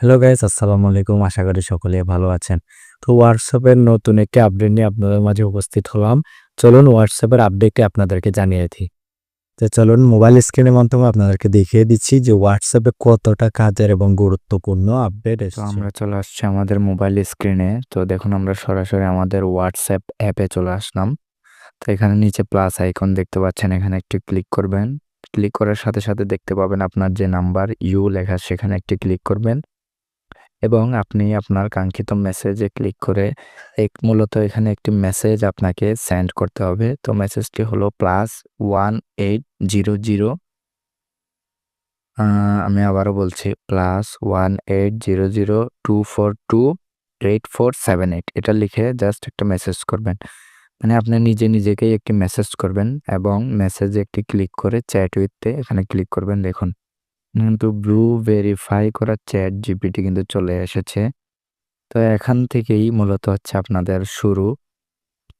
Hello guys আসসালামু আলাইকুম। আশা করি সকলে ভালো আছেন। তো হোয়াটসঅ্যাপের নতুন একটি আপডেট নিয়ে আপনাদের মাঝে উপস্থিত হলাম। চলুন হোয়াটসঅ্যাপের আপডেটটি আপনাদেরকে জানিয়ে দিই। তো চলুন মোবাইল স্ক্রিনের মাধ্যমে আপনাদেরকে দেখিয়ে দিচ্ছি যে হোয়াটসঅ্যাপে কতটা কাজের এবং গুরুত্বপূর্ণ আপডেট তো আমরা চলে আসছি আমাদের মোবাইল স্ক্রিনে তো দেখুন আমরা সরাসরি আমাদের হোয়াটসঅ্যাপ অ্যাপে চলে আসলাম। তো এখানে নিচে প্লাস আইকন দেখতে পাচ্ছেন। এখানে একটু ক্লিক করবেন। ক্লিক করার সাথে সাথে দেখতে পাবেন আপনার যে নাম্বার ইউ লেখা সেখানে একটি ক্লিক করবেন। এবং আপনি আপনার কাঙ্ক্ষিত মেসেজে ক্লিক করে এক, মূলত এখানে একটি মেসেজ আপনাকে সেন্ড করতে হবে। তো মেসেজটি হলো plus one eight zero zero আমি আবারও বলছি plus one eight zero zero two four two eight four seven eight এটা লিখে জাস্ট একটা মেসেজ করবেন। মানে আপনি নিজে নিজেকেই একটি মেসেজ করবেন এবং মেসেজে একটি ক্লিক করে চ্যাট উইথে এখানে ক্লিক করবেন। দেখুন কিন্তু ব্লু ভেরিফাই করা চ্যাট জিপিটি কিন্তু চলে এসেছে। তো এখান থেকেই মূলত হচ্ছে আপনাদের শুরু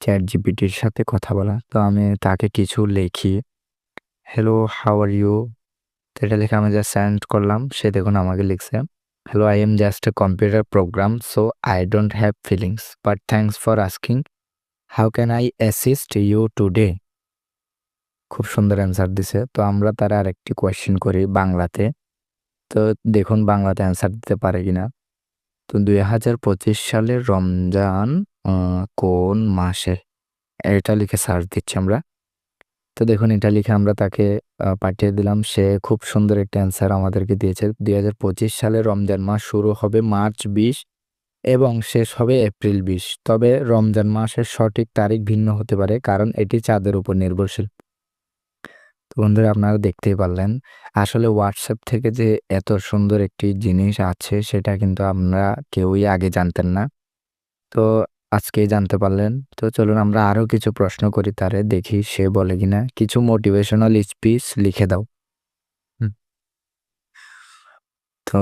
চ্যাট জিপিটির সাথে কথা বলা। তো আমি তাকে কিছু লিখি। হ্যালো হাউ আর ইউ তো এটা লিখে আমি যা সেন্ড করলাম। সে দেখুন আমাকে লিখছে। Hello I am just a computer program so I don't have feelings but thanks for asking how can I assist you today খুব সুন্দর অ্যান্সার দিছে। তো আমরা তার আরেকটি কোয়েশ্চেন করি বাংলাতে। তো দেখুন বাংলাতে অ্যান্সার দিতে পারে কিনা। তো দুই হাজার পঁচিশ সালের রমজান কোন মাসে? এটা লিখে সার্চ দিচ্ছি আমরা। তো দেখুন এটা লিখে আমরা তাকে পাঠিয়ে দিলাম। সে খুব সুন্দর একটা অ্যান্সার আমাদেরকে দিয়েছে। দুই হাজার পঁচিশ সালে রমজান মাস শুরু হবে মার্চ বিশ এবং শেষ হবে এপ্রিল বিশ। তবে রমজান মাসের সঠিক তারিখ ভিন্ন হতে পারে কারণ এটি চাঁদের উপর নির্ভরশীল। তো বন্ধুরা আপনারা দেখতেই পারলেন। আসলে হোয়াটসঅ্যাপ থেকে যে এত সুন্দর একটি জিনিস আছে, সেটা কিন্তু আমরা কেউই আগে জানতেন না। তো আজকেই জানতে পারলেন। তো চলুন আমরা আরও কিছু প্রশ্ন করি তারে দেখি সে বলে কিনা। কিছু মোটিভেশনাল স্পিচ লিখে দাও। তো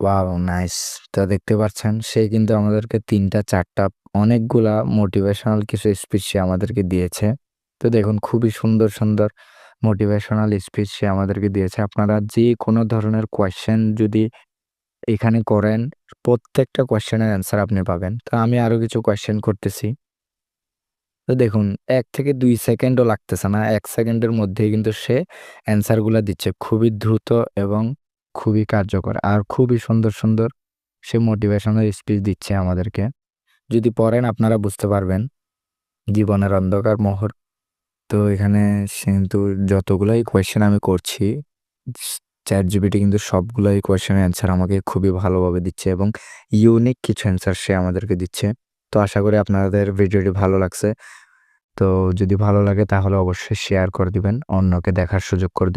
ওয়াও নাইস তো দেখতে পাচ্ছেন, সে কিন্তু আমাদেরকে তিনটা, চারটা, অনেকগুলা মোটিভেশনাল কিছু স্পিচ সে আমাদেরকে দিয়েছে। তো দেখুন, খুবই সুন্দর সুন্দর। মোটিভেশনাল স্পিচ সে আমাদেরকে দিয়েছে। আপনারা যে কোনো ধরনের কোয়েশ্চেন যদি এখানে করেন, প্রত্যেকটা কোয়েশ্চেনের অ্যান্সার আপনি পাবেন। তো আমি আরও কিছু কোয়েশ্চেন করতেছি। তো দেখুন, এক থেকে দুই সেকেন্ডও লাগতেছে না। এক সেকেন্ডের মধ্যেই কিন্তু সে অ্যান্সারগুলো দিচ্ছে। খুবই দ্রুত এবং খুবই কার্যকর। আর খুবই সুন্দর সুন্দর সে মোটিভেশনাল স্পিচ দিচ্ছে আমাদেরকে। যদি পড়েন, আপনারা বুঝতে পারবেন। জীবনের অন্ধকার মোহর। তো এখানে কিন্তু যতগুলাই কোয়েশ্চেন আমি করছি চ্যাট জিবিটি কিন্তু সবগুলাই কোয়েশ্চেনের অ্যান্সার আমাকে খুবই ভালোভাবে দিচ্ছে এবং ইউনিক কিছু অ্যান্সার সে আমাদেরকে দিচ্ছে। তো আশা করি আপনাদের ভিডিওটি ভালো লাগছে। তো যদি ভালো লাগে তাহলে অবশ্যই শেয়ার করে দিবেন, অন্যকে দেখার সুযোগ করে